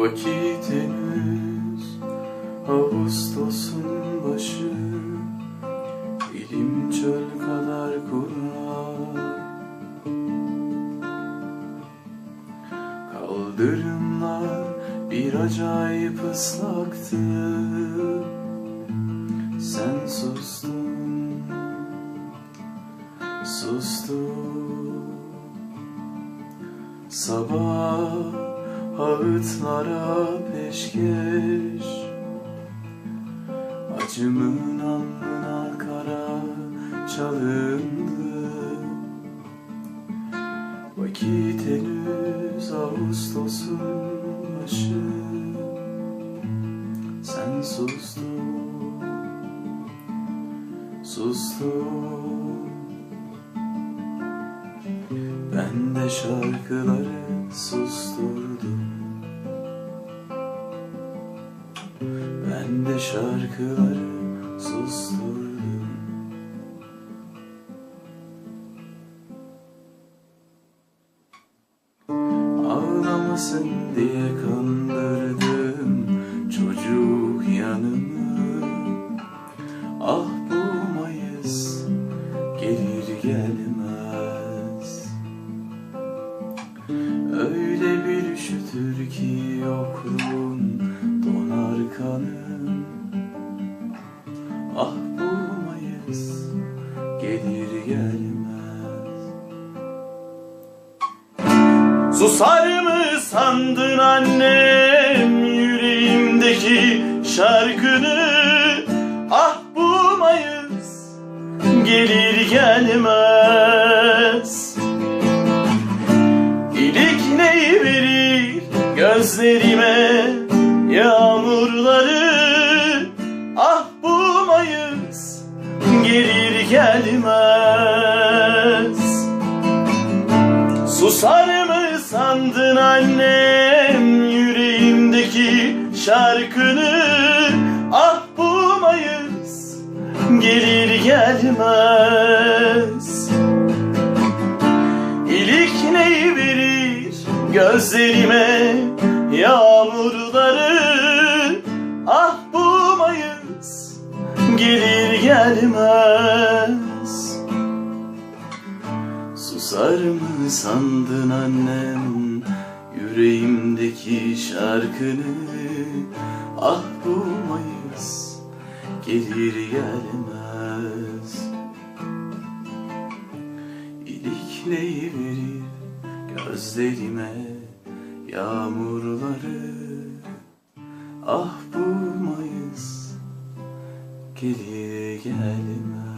Vakit henüz. Ağustos'un başı Elim çöl kadar kurak Kaldırımlar bir acayip ıslaktı. Sen sustun Sustun. Sabah ağıtlara peşkeş Acımın alnına kara çalındı. Vakit henüz Ağustos'un başı. Sen sustun Sustun. Ben de şarkıları susturdum. Ben de şarkıları susturdum. Ağlamasın diye kandırdım çocuk yanımı. Ah bu Mayıs gelir gelmez kanım Ah bu Mayıs gelir gelmez. Susar mı sandın annem yüreğimdeki şarkını? Ah bu Mayıs gelir gelmez. İlik neyi verir gözlerime yağmurları Ah bu Mayıs gelir gelmez. Susar mı sandın annem yüreğimdeki şarkını? Ah bu Mayıs gelir gelmez. İlik neyi verir gözlerime yağmurları gelmez. Susar mı sandın annem yüreğimdeki şarkını? Ah bu Mayıs gelir gelmez. İlik neyi verir gözlerime yağmurları? Ah gelir gelmez